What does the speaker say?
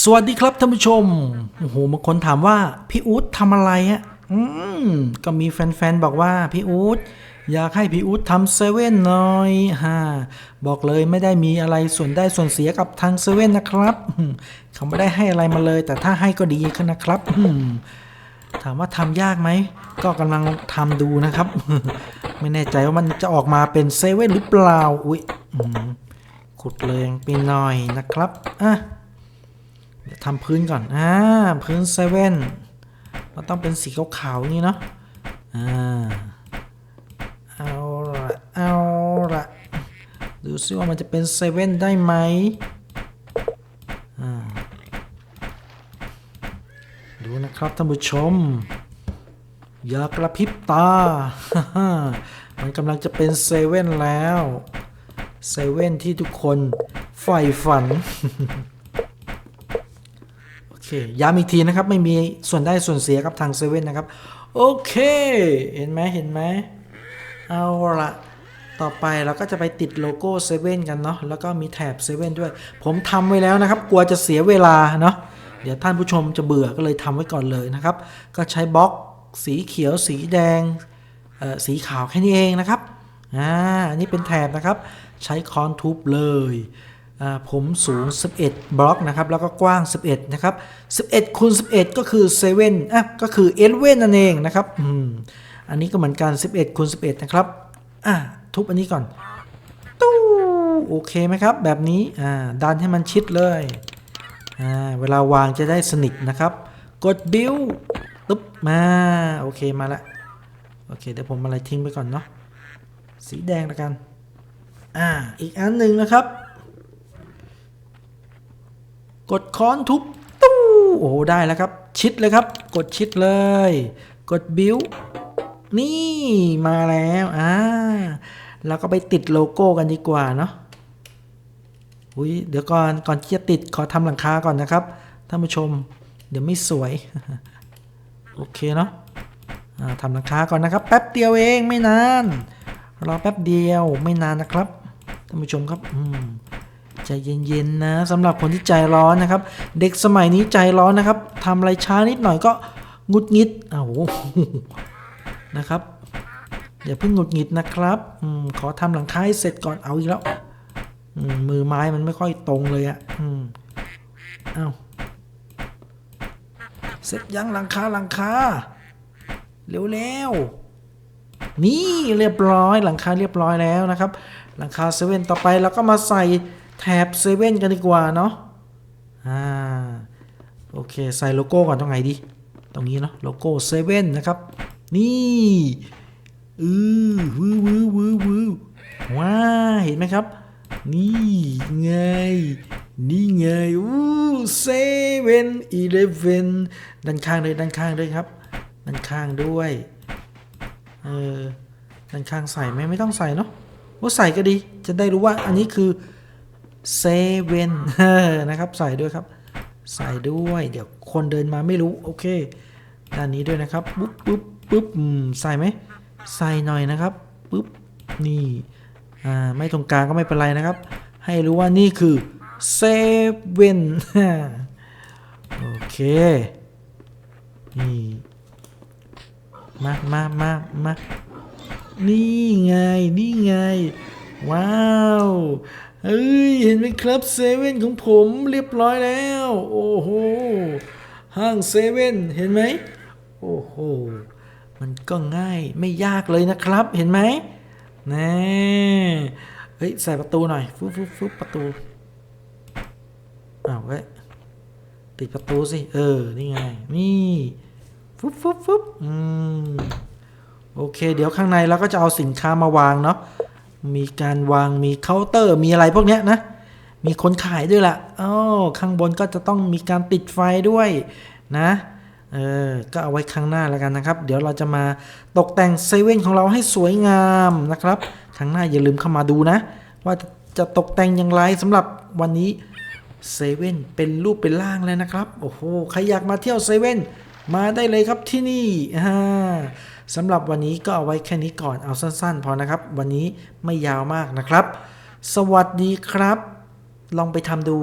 สวัสดีครับท่านผู้ชม โอ้โหบางคนถามว่า พี่อู๊ดทำอะไรอะอืม ก็มีแฟนๆ บอกว่า พี่อู๊ดอยากให้พี่อู๊ดทำเซเว่นหน่อยฮะบอกเลยไม่ได้มีอะไรส่วนได้ส่วนเสียกับทางเซเว่นนะครับเขาไม่ได้ให้อะไรมาเลย แต่ถ้าให้ก็ดีขึ้นนะครับถามว่าทำยากไหม ก็กำลังทำดูนะครับ ไม่แน่ใจว่ามันจะออกมาเป็นเซเว่นหรือเปล่า อุ๊ยขุดเลยไปหน่อยนะครับอะ ทำพื้นก่อน อ่า พื้นเซเว่นมันต้องเป็นสีขาวๆนี่เนาะ อ่า เอาละเอาละดูซิว่ามันจะเป็นเซเว่นได้ไหมอ่า ดูนะครับท่านผู้ชม อย่ากระพริบตา มันกำลังจะเป็นเซเว่นแล้ว เซเว่นที่ทุกคนใฝ่ฝัน ย้ำอีกทีนะครับ ไม่มีส่วนได้ส่วนเสียกับทางเซเว่นนะครับ โอเค เห็นไหมเห็นไหมเอาละต่อไปเราก็จะไปติดโลโก้เซเว่นกันเนาะแล้วก็มีแถบเซเว่นด้วย ผมทำไว้แล้วนะครับ กลัวจะเสียเวลาเนาะเดี๋ยวท่านผู้ชมจะเบื่อก็เลยทำไว้ก่อนเลยนะครับ ก็ใช้บล็อกสีเขียวสีแดงเออสีขาวแค่นี้เองนะครับอ่าอันนี้เป็นแถบนะครับ ใช้คอนทุบเลย ผมสูง 11 บล็อกนะครับ แล้วก็กว้าง 11 นะครับ 11คูณ11 ก็คือ7อะก็คือ11นั่นเองนะครับอืมอันนี้ก็เหมือนกัน 11คูณ11 นะครับ อะทุบอันนี้ก่อนตู้โอเคไหมครับ แบบนี้ อ่า ดันให้มันชิดเลย อ่า เวลาวางจะได้สนิทนะครับ กดบิวตุ๊บมา โอเคมาละ โอเค เดี๋ยวผมอะไรทิ้งไปก่อนเนาะ สีแดงละกัน อ่า อีกอันหนึ่งนะครับ กดค้อนทุบตู้โอ้โหได้แล้วครับ ชิดเลยครับ กดชิดเลย กดบิวนี่มาแล้วอ่าเราก็ไปติดโลโก้กันดีกว่าเนาะอุ้ยเดี๋ยวก่อนก่อนที่จะติดขอทำหลังคาก่อนนะครับท่านผู้ชม เดี๋ยวไม่สวย โอเคเนาะทำหลังคาก่อนนะครับ แป๊บเดียวเองไม่นานรอแป๊บเดียวไม่นานนะครับท่านผู้ชมครับอืม ใจเย็นๆนะสำหรับคนที่ใจร้อนนะครับ เด็กสมัยนี้ใจร้อนนะครับทำอะไรช้านิดหน่อยก็งุดงิดอ้าวโอ้โหนะครับอย่าเพิ่งงุดงิดนะครับอมขอทำหลังคาให้เสร็จก่อนเอาอีกแล้วมือไม้มันไม่ค่อยตรงเลยอะ่ะอืมเอาเสร็จยังหลังคาหลังคาเร็วๆนี่เรียบร้อยหลังคาเรียบร้อยแล้วนะครับ หลังคาเซเว่นต่อไปเราก็มาใส่ แถบเซเว่นกันดีกว่าเนาะ อ่า โอเค ใส่โลโก้ก่อนตรงไหนดี ตรงนี้เนาะ โลโก้เซเว่นนะครับ นี่อือวือวือวือวือว้า เห็นไหมครับ นี่ไง นี่ไง อู้เซเว่นอีเลฟเว่นด้านข้างเลยด้านข้างด้วยครับ ด้านข้างด้วย เออ ด้านข้างใส่ไหมไม่ต้องใส่เนาะว่าใส่ก็ดี จะได้รู้ว่าอันนี้คือ เซเว่นนะครับ ใส่ด้วยครับ ใส่ด้วย เดี๋ยวคนเดินมาไม่รู้ โอเค ด้านนี้ด้วยนะครับ ปุ๊บปุ๊บปุ๊บใส่ไหม ใส่หน่อยนะครับ ปุ๊บ นี่ อ่า ไม่ตรงกลางก็ไม่เป็นไรนะครับ ให้รู้ว่านี่คือเซเว่นโอเค นี่ มามามามานี่ไง นี่ไง ว้าวเฮ้ย เห็นไหมครับเซเว่นของผมเรียบร้อยแล้ว โอ้โห ห้างเซเว่นเห็นไหม โอ้โห มันก็ง่ายไม่ยากเลยนะครับเห็นไหมแน่เฮ้ย ใส่ประตูหน่อยฟึบฟึบฟึบประตูอ้าวเว้ยติดประตูสิ เออ นี่ไง นี่ฟึบฟึบฟึบอืมโอเค เดี๋ยวข้างในเราก็จะเอาสินค้ามาวางเนาะ มีการวางมีเคาน์เตอร์มีอะไรพวกเนี้ยนะ มีคนขายด้วยล่ะอ๋อข้างบนก็จะต้องมีการติดไฟด้วยนะเออก็เอาไว้ข้างหน้าแล้วกันนะครับ เดี๋ยวเราจะมาตกแต่งเซเว่นของเราให้สวยงามนะครับข้างหน้าอย่าลืมเข้ามาดูนะ ว่าจะตกแต่งอย่างไรสำหรับวันนี้เซเว่นเป็นรูปเป็นร่างเลยนะครับ โอ้โห ใครอยากมาเที่ยวเซเว่นมาได้เลยครับที่นี่อ่า สำหรับวันนี้ก็เอาไว้แค่นี้ก่อนเอาสั้นๆพอนะครับ วันนี้ไม่ยาวมากนะครับ สวัสดีครับ ลองไปทำดู